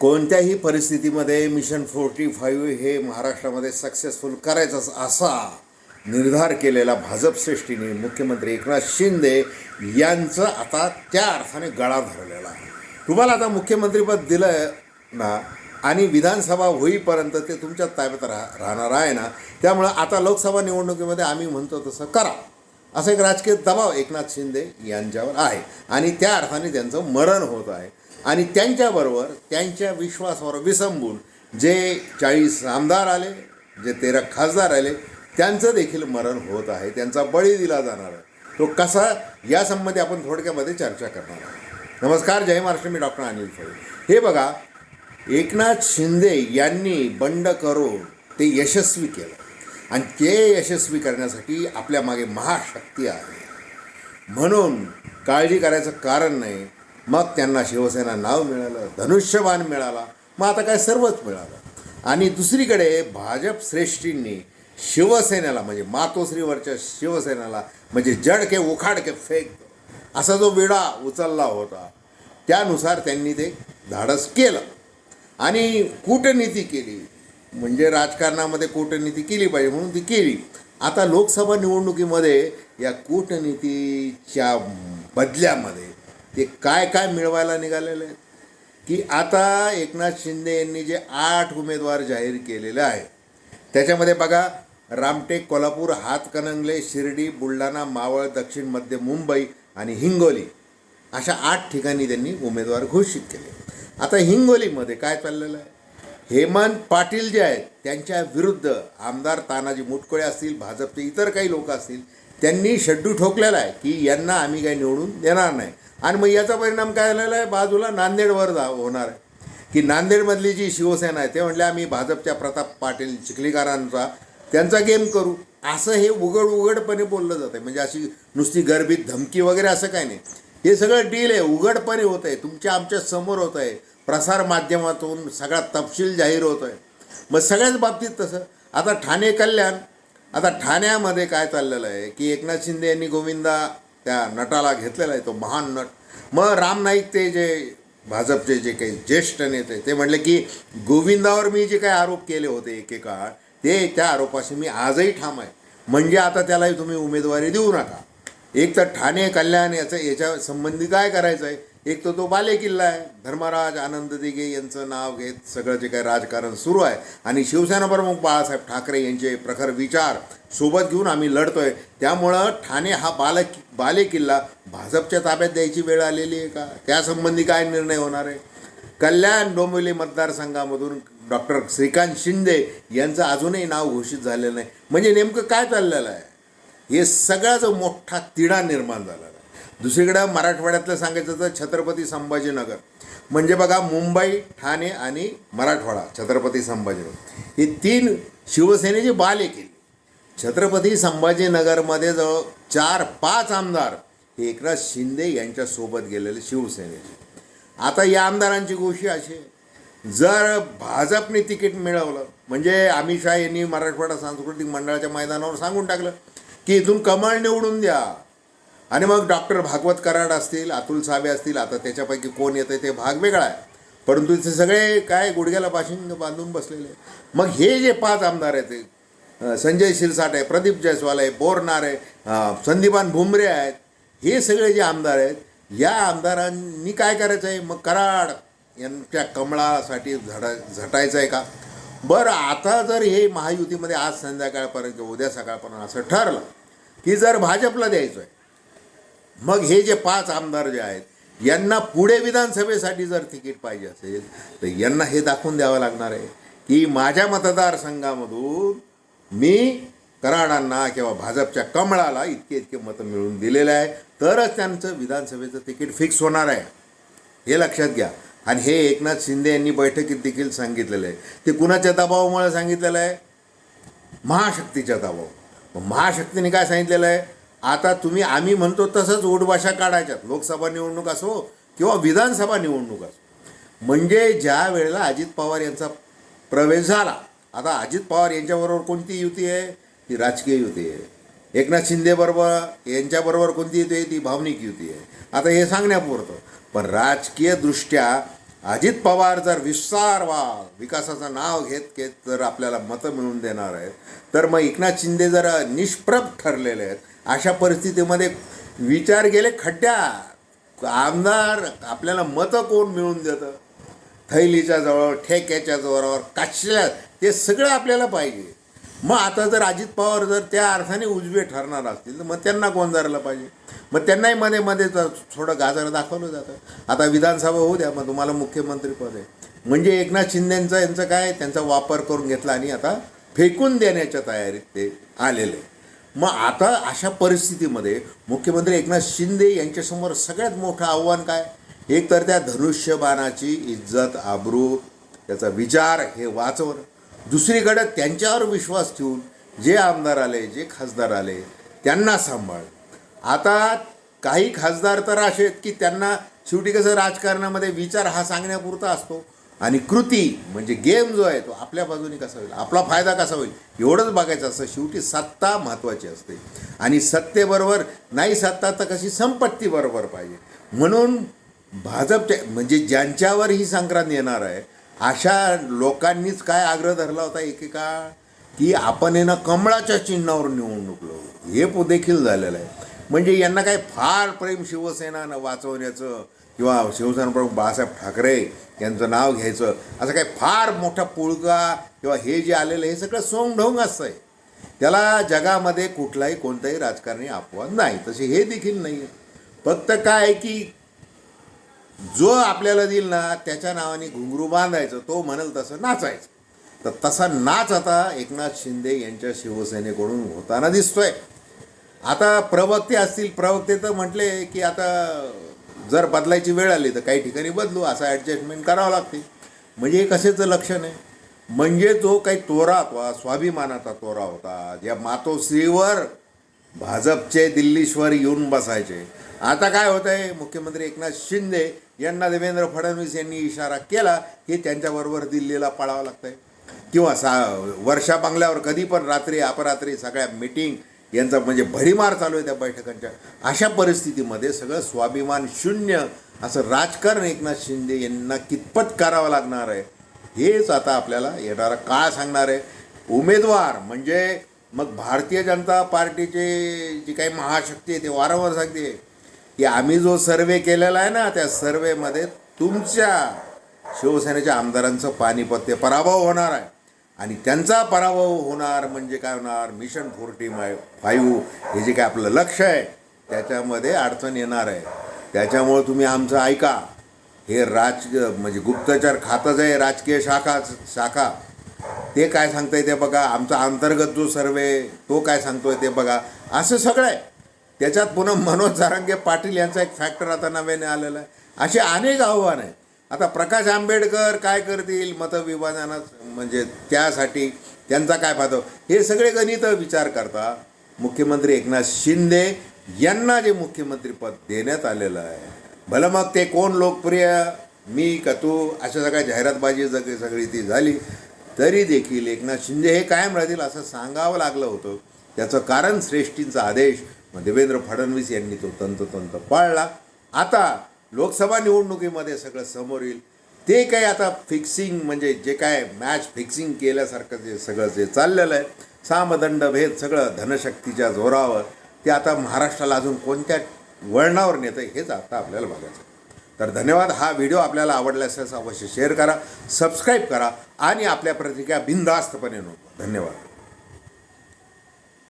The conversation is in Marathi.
कोणत्याही परिस्थितीमध्ये मिशन फोर्टी फाईव्ह हे महाराष्ट्रामध्ये सक्सेसफुल करायचं असा निर्धार केलेला भाजप श्रेष्ठीने मुख्यमंत्री एकनाथ शिंदे यांचं आता त्या अर्थाने गळा धरलेला आहे. तुम्हाला आता मुख्यमंत्रीपद दिलं ना आणि विधानसभा होईपर्यंत ते तुमच्या ताब्यात राह राहणार आहे ना? त्यामुळं आता लोकसभा निवडणुकीमध्ये आम्ही म्हणतो तसं करा. असं एक राजकीय दबाव एकनाथ शिंदे यांच्यावर आहे. आणि त्या अर्थाने त्यांचं मरण होत आहे. आणि त्यांच्याबरोबर त्यांच्या विश्वासावर विसंबून जे चाळीस आमदार आले जे तेरा खासदार आले त्यांचं देखील मरण होत आहे त्यांचा बळी दिला जाणार आहे. तो कसा यासंबंधी आपण थोडक्यामध्ये चर्चा करणार आहोत. नमस्कार जय महाराष्ट्र मी डॉक्टर अनिल फळे. हे बघा एकनाथ शिंदे यांनी बंड करून ते यशस्वी केलं. आणि ते यशस्वी करण्यासाठी आपल्या मागे महाशक्ती आहे. म्हणून काळजी करायचं कारण नाही मग त्यांना शिवसेना नाव मिळालं धनुष्यबाण मिळाला मग आता काय सर्वच मिळालं. आणि दुसरीकडे भाजप श्रेष्ठींनी शिवसेनेला म्हणजे मातोश्रीवरच्या शिवसेनेला म्हणजे जडके उखाडके फेक असा जो विडा उचलला होता त्यानुसार त्यांनी ते धाडस केलं. आणि कूटनीती केली म्हणजे राजकारणामध्ये कूटनीती केली पाहिजे म्हणून ती केली. आता लोकसभा निवडणुकीमध्ये या कूटनीतीच्या बदल्यामध्ये ते काय काय मिळवायला निघालेले? आहेत की आता एकनाथ शिंदे यांनी जे आठ उमेदवार जाहीर केलेले आहे त्याच्यामध्ये बघा रामटेक कोल्हापूर हातकणंगले शिर्डी बुलढाणा मावळ दक्षिण मध्य मुंबई आणि हिंगोली अशा आठ ठिकाणी त्यांनी उमेदवार घोषित केले. आता हिंगोलीमध्ये काय चाललेलं आहे? हेमंत पाटील जे आहेत त्यांच्या विरुद्ध आमदार तानाजी मुटकोळे असतील भाजपचे इतर काही लोक असतील त्यांनी शड्डू ठोकलेला आहे की यांना आम्ही काही निवडून देणार नाही. आणि मग याचा परिणाम काय झालेला आहे? बाजूला नांदेडवर जा होणार आहे. की नांदेडमधली जी शिवसेना आहे ते म्हणले आम्ही भाजपच्या प्रताप पाटील चिखलीकरांचा त्यांचा गेम करू. असं हे उघड उघडपणे बोललं जातं म्हणजे अशी नुसती गर्भीत धमकी वगैरे असं काही नाही. हे सगळं डील आहे. उघडपणे होत आहे. तुमच्या आमच्यासमोर होत आहे. प्रसार माध्यमातून सगळा तपशील जाहीर होत आहे मग सगळ्याच बाबतीत तसं. आता ठाणे कल्याण आता ठाण्यामध्ये काय चाललेलं आहे की एकनाथ शिंदे यांनी गोविंदा त्या नटाला घेतलेला आहे तो महान नट. मग राम नाईक ते जे भाजपचे जे काही ज्येष्ठ नेते ते म्हटले की गोविंदावर मी जे काही आरोप केले होते एकेकाळ ते त्या आरोपाशी मी आजही ठाम आहे. म्हणजे आता त्यालाही तुम्ही उमेदवारी देऊ नका. एक तर ठाणे कल्याण याचं याच्या संबंधी काय करायचं आहे एक तर तो बाले किल्ला आहे. धर्मराज आनंद दिघे यांचं नाव घेत सगळं जे काही राजकारण सुरू आहे. आणि शिवसेना प्रमुख बाळासाहेब ठाकरे यांचे प्रखर विचार सोबत घेऊन आम्ही लढतोय. त्यामुळं ठाणे हा बाल बाले किल्ला भाजपच्या ताब्यात द्यायची वेळ आलेली आहे का? त्यासंबंधी काय निर्णय होणार आहे? कल्याण डोंबिवली मतदारसंघामधून डॉक्टर श्रीकांत शिंदे यांचं अजूनही नाव घोषित झालेलं नाही. म्हणजे नेमकं काय चाललेलं आहे? हे सगळा मोठा तिढा निर्माण झालेला आहे. दुसरीकडं मराठवाड्यातलं सांगायचं तर छत्रपती संभाजीनगर. म्हणजे बघा मुंबई ठाणे आणि मराठवाडा छत्रपती संभाजीनगर. हे तीन शिवसेनेची बाले केली छत्रपती संभाजीनगरमध्ये जवळ चार पाच आमदार हे एकनाथ शिंदे यांच्यासोबत गेलेले शिवसेनेचे. आता या आमदारांची गोष्टी अशी आहे. जर भाजपने तिकीट मिळवलं म्हणजे अमित शहा यांनी मराठवाडा सांस्कृतिक मंडळाच्या मैदानावर सांगून टाकलं की इथून कमळ निवडून द्या. आणि मग डॉक्टर भागवत कराड असतील अतुल सावे असतील आता त्याच्यापैकी कोण येतं ते भाग वेगळा आहे. परंतु ते सगळे काय गुडघ्याला पाशिंग बांधून बसलेले मग हे जे पाच आमदार आहेत ते, संजय शिरसाट आहे प्रदीप जयस्वाल आहे बोरनार आहे संदीपान भुमरे आहेत हे सगळे जे आमदार आहेत या आमदारांनी काय करायचं आहे मग कराड यांच्या कमळासाठी झडा झटायचं आहे का? बरं आता जर हे महायुतीमध्ये आज संध्याकाळपर्यंत उद्या सकाळपर्यंत असं ठरलं की जर भाजपला द्यायचं आहे मग हे जे पाच आमदार जे आहेत यांना पुढे विधानसभेसाठी जर तिकीट पाहिजे असेल तर यांना हे दाखवून द्यावं लागणार आहे की माझ्या मतदारसंघामधून मी कराडांना किंवा भाजपच्या कमळाला इतके इतके मतं मिळून दिलेले आहे. तरच त्यांचं विधानसभेचं तिकीट फिक्स होणार आहे. हे लक्षात घ्या. आणि हे एकनाथ शिंदे यांनी बैठकीत देखील सांगितलेलं आहे. ते कुणाच्या दबावामुळे सांगितलेलं आहे? महाशक्तीच्या दबाव महाशक्तीने काय सांगितलेलं आहे? आता तुम्ही आम्ही म्हणतो तसंच उडभाषा काढायच्यात. लोकसभा निवडणूक असो किंवा विधानसभा निवडणूक असो. म्हणजे ज्या वेळेला अजित पवार यांचा प्रवेश झाला आता अजित पवार यांच्याबरोबर कोणती युती आहे? ती राजकीय युती आहे. एकनाथ शिंदेबरोबर यांच्याबरोबर कोणती युती आहे? ती भावनिक युती आहे. आता हे सांगण्यापुरतं. पण राजकीयदृष्ट्या अजित पवार जर विस्तारवाद विकासाचं नाव घेत घेत जर आपल्याला मतं मिळवून देणार आहेत तर मग एकनाथ शिंदे जर निष्प्रभ ठरलेले आहेत अशा परिस्थितीमध्ये विचार गेले खड्ड्यात आमदार आपल्याला मतं कोण मिळवून देतं? थैलीच्या जवळ ठेक्याच्या जोरावर काचल्या ते सगळं आपल्याला पाहिजे. मग आता जर अजित पवार जर त्या अर्थाने उजवे ठरणार असतील तर मग त्यांना कोण पाहिजे? मग त्यांनाही मध्ये मध्ये तर थोडं गाजर दाखवलं जातं. आता विधानसभा होऊ द्या मग तुम्हाला मुख्यमंत्रीपद आहे. म्हणजे एकनाथ शिंदेंचा यांचं काय त्यांचा वापर करून घेतला आणि आता फेकून देण्याच्या तयारीत ते आलेले. मग आता अशा परिस्थितीमध्ये मुख्यमंत्री एकनाथ शिंदे यांच्यासमोर सगळ्यात मोठं आव्हान काय? एक तर त्या धनुष्यबाणाची इज्जत आबरू त्याचा विचार हे वाचवणं. दुसरीकडे त्यांच्यावर विश्वास ठेवून जे आमदार आले जे खासदार आले त्यांना सांभाळ. आता काही खासदार तर असे आहेत की त्यांना शेवटी कसं राजकारणामध्ये विचार हा सांगण्यापुरता असतो आणि कृती म्हणजे गेम जो आहे तो आपल्या बाजूने कसा होईल आपला फायदा कसा होईल एवढंच बघायचं असतं. शेवटी सत्ता महत्त्वाची असते. आणि सत्तेबरोबर नाही सत्ता तर कशी संपत्ती बरोबर पाहिजे. म्हणून भाजपच्या म्हणजे ज्यांच्यावर ही संक्रांत येणार आहे अशा लोकांनीच काय आग्रह धरला होता एकेका की आपण आहे ना कमळाच्या चिन्हावर निवडणूक लढू हे पो- देखील झालेलं आहे. म्हणजे यांना काय फार प्रेम शिवसेना वाचवण्याचं किंवा शिवसेना प्रमुख बाळासाहेब ठाकरे यांचं नाव घ्यायचं असं काही फार मोठा पुळका किंवा हे जे आलेलं हे सगळं सोंगढोंग असतं आहे. त्याला जगामध्ये कुठलाही कोणताही राजकारणी अपवाद नाही. तसे हे देखील नाही आहे फक्त काय आहे की जो आपल्याला देईल ना त्याच्या नावाने घुंगरू बांधायचं तो म्हणेल तसं नाचायचं. तर तसा नाच आता एकनाथ शिंदे यांच्या शिवसेनेकडून होताना दिसतोय. आता प्रवक्ते असतील प्रवक्ते तर म्हटले की आता जर बदलायची वेळ आली तर काही ठिकाणी बदलू असं ॲडजस्टमेंट करावं लागते. म्हणजे हे कशाचं लक्षण आहे. म्हणजे जो काही तोरा होता स्वाभिमानाचा तोरा होता ज्या मातोश्रीवर भाजपचे दिल्लीश्वर येऊन बसायचे. आता काय होत आहे मुख्यमंत्री एकनाथ शिंदे यांना देवेंद्र फडणवीस यांनी इशारा केला की त्यांच्याबरोबर दिल्लीला पळावं लागतंय. किंवा सा वर्षा बंगल्यावर कधी पण रात्री अपरात्री सगळ्या मिटिंग यांचा म्हणजे भडीमार चालू आहे त्या बैठकांच्या. अशा परिस्थितीमध्ये सगळं स्वाभिमान शून्य असं राजकारण एकनाथ शिंदे यांना कितपत करावं लागणार आहे हेच आता आपल्याला येणारा काळ सांगणार आहे. उमेदवार म्हणजे मग भारतीय जनता पार्टीचे जी काही महाशक्ती आहे ते वारंवार सांगते की आम्ही जो सर्वे केलेला आहे ना त्या सर्वेमध्ये तुमच्या शिवसेनेच्या आमदारांचं पानिपत ते पराभव होणार आहे. आणि त्यांचा पराभव होणार म्हणजे काय होणार? मिशन फोर्टी माय फाईव्ह हे जे काय आपलं लक्ष आहे त्याच्यामध्ये अडचण येणार आहे. त्याच्यामुळं तुम्ही आमचं ऐका. हे राज म्हणजे गुप्तचर खातंच आहे राजकीय शाखा शाखा. ते काय सांगतंय ते बघा. आमचा अंतर्गत जो सर्वे तो काय सांगतोय ते बघा. असं सगळं आहे. त्याच्यात पुन्हा मनोज जारांगे पाटील यांचा एक फॅक्टर आता नव्याने आलेला आहे. असे अनेक आव्हान आहेत आता प्रकाश आंबेडकर काय करतील मतविभाजनात? म्हणजे त्यासाठी त्यांचा काय फायदा? हे सगळे गणित विचार करता मुख्यमंत्री एकनाथ शिंदे यांना जे मुख्यमंत्रीपद देण्यात आलेलं आहे. भलं मग ते कोण लोकप्रिय? मी का तू? अशा सगळ्या जाहिरातबाजी जग सगळी ती झाली. तरी देखील एकनाथ शिंदे हे कायम राहतील असं सांगावं लागलं होतं. त्याचं कारण श्रेष्ठींचा आदेश मग देवेंद्र फडणवीस यांनी तो तंतोतंत पाळला. आता लोकसभा निवडणुकीमध्ये सगळं समोर येईल. ते काय आता फिक्सिंग म्हणजे जे काय मॅच फिक्सिंग केल्यासारखं जे सगळं जे चाललेलं आहे सामदंड भेद सगळं धनशक्तीच्या जोरावर ते आता महाराष्ट्राला अजून कोणत्या वळणावर नेतं हेच आता आपल्याला बघायचं आहे. तर धन्यवाद. हा व्हिडिओ आपल्याला आवडला असल्यास अवश्य शेअर करा सबस्क्राईब करा आणि आपल्या प्रतिक्रिया बिनधास्तपणे नोंदवा. धन्यवाद.